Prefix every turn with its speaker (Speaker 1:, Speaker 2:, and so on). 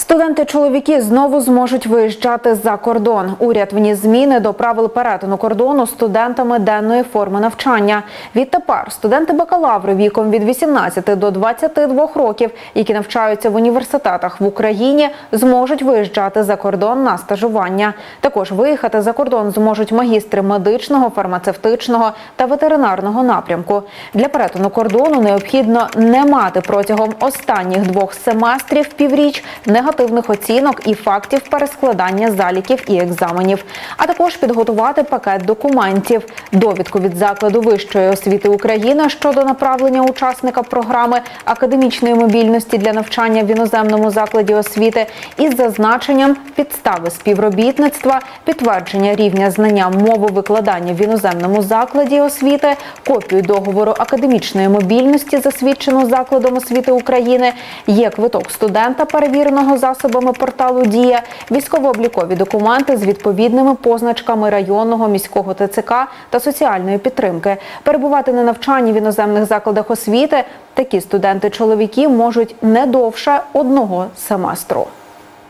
Speaker 1: Студенти-чоловіки знову зможуть виїжджати за кордон. Уряд вніс зміни до правил перетину кордону студентами денної форми навчання. Відтепер студенти бакалаври віком від 18 до 22 років, які навчаються в університетах в Україні, зможуть виїжджати за кордон на стажування. Також виїхати за кордон зможуть магістри медичного, фармацевтичного та ветеринарного напрямку. Для перетину кордону необхідно не мати протягом останніх двох семестрів півріч негативних оцінок і фактів перескладання заліків і екзаменів, а також підготувати пакет документів, довідку від закладу вищої освіти України щодо направлення учасника програми академічної мобільності для навчання в іноземному закладі освіти із зазначенням підстави співробітництва, підтвердження рівня знання мови викладання в іноземному закладі освіти, копію договору академічної мобільності, засвідчену закладом освіти України, є квиток студента, перевіреного засобами порталу Дія, військово-облікові документи з відповідними позначками районного міського ТЦК та соціальної підтримки. Перебувати на навчанні в іноземних закладах освіти такі студенти-чоловіки можуть не довше одного семестру.